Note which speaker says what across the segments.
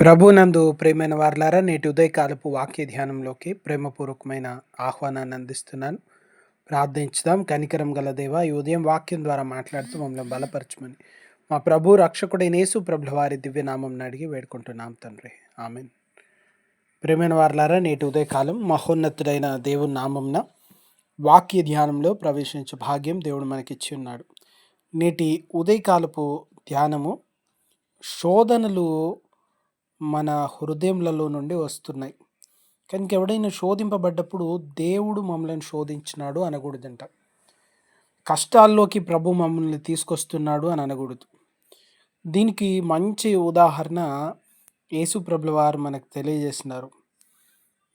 Speaker 1: ప్రభునందు ప్రేమైన వార్లారా నేటి ఉదయకాలపు వాక్య ధ్యానంలోకి ప్రేమపూర్వకమైన ఆహ్వానాన్ని అందిస్తున్నాను. ప్రార్థించుదాం. కనికరం గల దేవ ఈ ఉదయం వాక్యం ద్వారా మాట్లాడుతూ మమ్మల్ని బలపరచమని. మా ప్రభు రక్షకుడైన యేసు ప్రభుల వారి దివ్యనామం అడిగి వేడుకుంటున్నాం తండ్రి. ఆమెన్. ప్రేమైన వార్లారా నేటి ఉదయకాలం మహోన్నతుడైన దేవుని నామంన వాక్య ధ్యానంలో ప్రవేశించే భాగ్యం దేవుడు మనకిచ్చి ఉన్నాడు. నేటి ఉదయకాలపు ధ్యానము శోధనలు మన హృదయంలలో నుండి వస్తున్నాయి. కనుక ఎవడైనా శోధింపబడ్డప్పుడు దేవుడు మమ్మల్ని శోధించినాడు అనకూడదంట. కష్టాల్లోకి ప్రభు మమ్మల్ని తీసుకొస్తున్నాడు అని అనకూడదు. దీనికి మంచి ఉదాహరణ యేసు ప్రభుల వారు మనకు తెలియజేసినారు.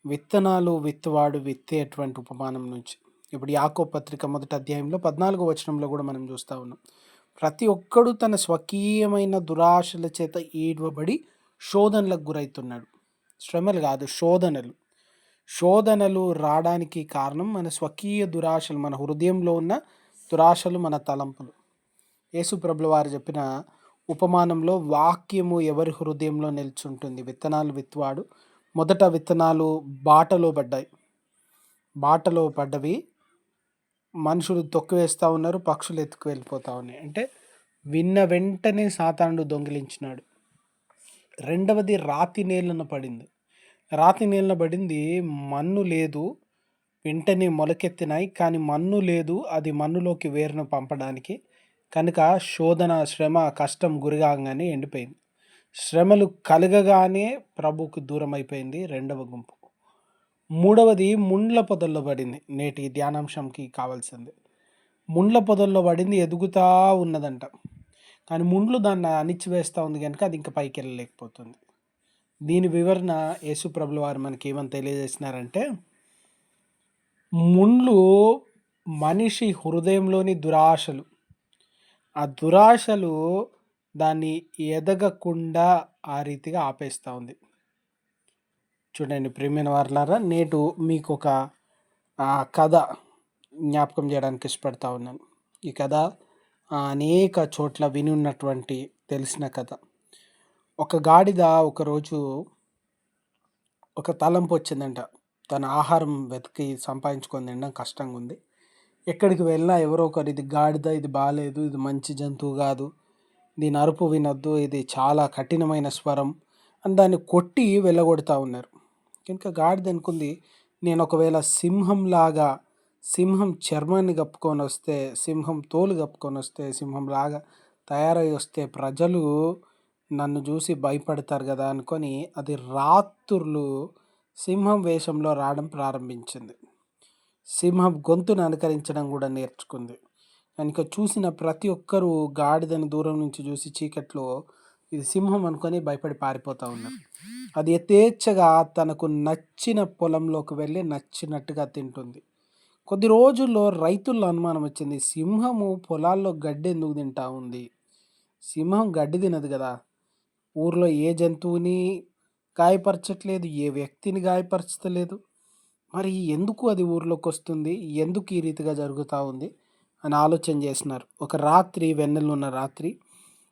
Speaker 1: విత్తనాలు విత్తువాడు విత్తేటువంటి ఉపమానం నుంచి. ఇప్పుడు యాకో పత్రిక మొదటి అధ్యాయంలో పద్నాలుగో వచనంలో కూడా మనం చూస్తూ ఉన్నాం. ప్రతి ఒక్కడు తన స్వకీయమైన దురాశల చేత ఈడవబడి శోధనలకు గురవుతున్నాడు శ్రమలు కాదు శోధనలు. శోధనలు రావడానికి కారణం మన స్వకీయ దురాశలు మన హృదయంలో ఉన్న దురాశలు మన తలంపులు. యేసు ప్రభుల వారు చెప్పిన ఉపమానంలో వాక్యము ఎవరి హృదయంలో నిల్చుంటుంది? విత్తనాలు విత్తువాడు. మొదట విత్తనాలు బాటలో పడ్డాయి. బాటలో పడ్డవి మనుషులు తొక్కివేస్తూ ఉన్నారు పక్షులు ఎత్తుకు వెళ్ళిపోతూ ఉన్నాయి. అంటే విన్న వెంటనే సాతానుడు దొంగిలించినాడు. రెండవది రాతి నేలను పడింది. రాతి నేలను పడింది మన్ను లేదు వెంటనే మొలకెత్తినాయి. కానీ మన్ను లేదు అది మన్నులోకి వేరును పంపడానికి. కనుక శోధన శ్రమ కష్టం గురిగాగానే ఎండిపోయింది. శ్రమలు కలగగానే ప్రభుకు దూరం అయిపోయింది రెండవ గుంపు. మూడవది ముండ్ల పొదల్లో పడింది. నేటి ధ్యానాంశంకి కావాల్సింది. ముండ్ల పొదల్లో పడింది ఎదుగుతా ఉన్నదంట. కానీ ముండ్లు దాన్ని అణిచివేస్తూ ఉంది కనుక అది ఇంకా పైకి వెళ్ళలేకపోతుంది. దీని వివరణ యేసుప్రభుల వారు మనకి ఏమని తెలియజేసినారంటే ముండ్లు మనిషి హృదయంలోని దురాశలు. ఆ దురాశలు దాన్ని ఎదగకుండా ఆ రీతిగా ఆపేస్తూ ఉంది. చూడండి ప్రేమైన వారులారా నేటు మీకు ఒక కథ జ్ఞాపకం చేయడానికి ఇష్టపడతా ఉన్నాను. ఈ కథ అనేక చోట్ల విని ఉన్నటువంటి తెలిసిన కథ. ఒక గాడిద ఒకరోజు ఒక తలంపు వచ్చిందంట. తన ఆహారం వెతికి సంపాదించుకొని తినడం కష్టంగా ఉంది. ఎక్కడికి వెళ్ళినా ఎవరో ఒకరు ఇది గాడిద ఇది బాగాలేదు ఇది మంచి జంతువు కాదు దీని అరుపు వినొద్దు ఇది చాలా కఠినమైన స్వరం అని దాన్ని కొట్టి వెళ్ళగొడతా ఉన్నారు. కనుక గాడిద అనుకుంది నేను ఒకవేళ సింహంలాగా సింహం చర్మాన్ని కప్పుకొని వస్తే సింహం తోలు కప్పుకొని వస్తే సింహంలాగా తయారై వస్తే ప్రజలు నన్ను చూసి భయపడతారు కదా అనుకొని అది రాత్రులు సింహం వేషంలో రావడం ప్రారంభించింది. సింహం గొంతును అనుకరించడం కూడా నేర్చుకుంది. కనుక చూసిన ప్రతి ఒక్కరూ గాడిదని దూరం నుంచి చూసి చీకట్లో ఇది సింహం అనుకొని భయపడి పారిపోతూ ఉన్నారు. అది యథేచ్ఛగా తనకు నచ్చిన పొలంలోకి వెళ్ళి నచ్చినట్టుగా తింటుంది. కొద్ది రోజుల్లో రైతుల్లో అనుమానం వచ్చింది. సింహము పొలాల్లో గడ్డి ఎందుకు తింటా ఉంది? సింహం గడ్డి తినదు కదా. ఊర్లో ఏ జంతువుని గాయపరచట్లేదు? ఏ వ్యక్తిని గాయపరచలేదు మరి ఎందుకు అది ఊర్లోకి వస్తుంది? ఎందుకు ఈ రీతిగా జరుగుతూ ఉంది? అని ఆలోచన చేసినారు ఒక రాత్రి వెన్నెలు ఉన్న రాత్రి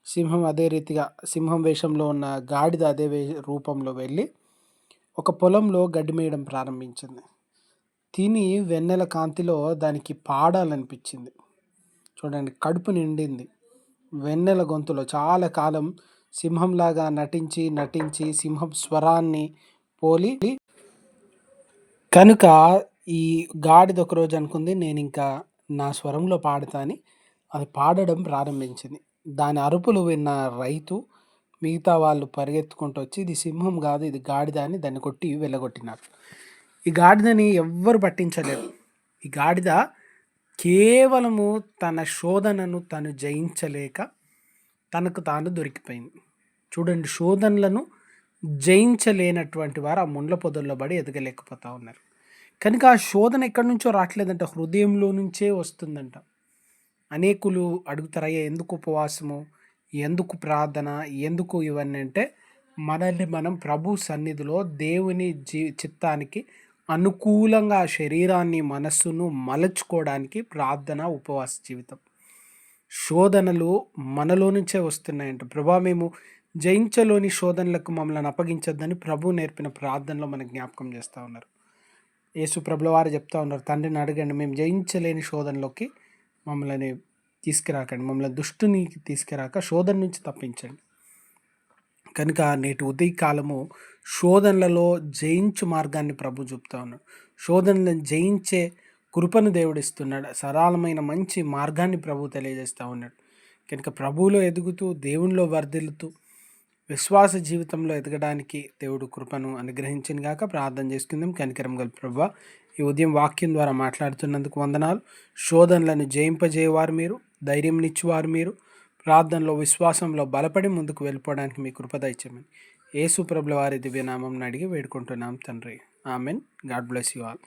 Speaker 1: సింహం అదే రీతిగా సింహం వేషంలో ఉన్న గాడిద అదే వే రూపంలో వెళ్ళి ఒక పొలంలో గడ్డి మేయడం ప్రారంభించింది. తిని వెన్నెల కాంతిలో దానికి పాడాలనిపించింది. చూడండి కడుపు నిండింది. వెన్నెల గొంతులో చాలా కాలం సింహంలాగా నటించి నటించి సింహం స్వరాన్ని పోలి కనుక ఈ గాడిద ఒకరోజు అనుకుంది నేను ఇంకా నా స్వరంలో పాడతాని అని. అది పాడడం ప్రారంభించింది. దాని అరుపులు విన్న రైతు మిగతా వాళ్ళు పరిగెత్తుకుంటూ వచ్చి ఇది సింహం కాదు ఇది గాడిద అని దాన్ని కొట్టి వెళ్ళగొట్టినారు ఈ గాడిదని ఎవ్వరు పట్టించలేరు. ఈ గాడిద కేవలము తన శోధనను తను జయించలేక తనకు తాను దొరికిపోయింది. చూడండి శోధనలను జయించలేనటువంటి వారు ఆ ముండ్ల పొదల్లో పడి ఎదగలేకపోతూ ఉన్నారు. కనుక ఆ శోధన ఎక్కడి నుంచో రావట్లేదంట హృదయంలో నుంచే వస్తుందంట. అనేకులు అడుగుతారయ్యా ఎందుకు ఉపవాసము? ఎందుకు ప్రార్థన? ఎందుకు ఇవన్నీ? అంటే మనల్ని మనం ప్రభు సన్నిధిలో దేవుని జీ చిత్తానికి అనుకూలంగా శరీరాన్ని మనస్సును మలచుకోవడానికి ప్రార్థన ఉపవాస జీవితం. శోధనలు మనలో నుంచే వస్తున్నాయంట. ప్రభా మేము జయించలోని శోధనలకు మమ్మల్ని అప్పగించొద్దని ప్రభు నేర్పిన ప్రార్థనలో మనకు జ్ఞాపకం చేస్తూ ఉన్నారు. యేసు ప్రభుల వారు చెప్తా ఉన్నారు తండ్రిని అడగండి మేము జయించలేని శోధనలోకి మమ్మల్ని తీసుకురాకండి మమ్మల్ని దుష్టునికి తీసుకురాక శోధన నుంచి తప్పించండి. కనుక నేటి ఉదయకాలము శోధనలలో జయించు మార్గాన్ని ప్రభు చూపుతా ఉన్నాడు. శోధనలను జయించే కృపను దేవుడిస్తున్నాడు సరళమైన మంచి మార్గాన్ని ప్రభు తెలియజేస్తూ ఉన్నాడు. కనుక ప్రభువులో ఎదుగుతూ దేవునిలో వర్ధిల్లుతూ విశ్వాస జీవితంలో ఎదగడానికి దేవుడు కృపను అనుగ్రహించిన గాక ప్రార్థన చేసుకుందాం. కనికరం గల ప్రభు ఈ ఉదయం వాక్యం ద్వారా మాట్లాడుతున్నందుకు వందనాలు. శోధనలను జయింపజేయవారు మీరు ధైర్యంనిచ్చేవారు మీరు. ప్రార్థనలో విశ్వాసంలో బలపడి ముందుకు వెళ్ళిపోవడానికి మీ కృప దయచేయమని యేసు ప్రభుల వారి దివ్యనామం అడిగి వేడుకుంటున్నాం తండ్రి. Amen. God bless you all.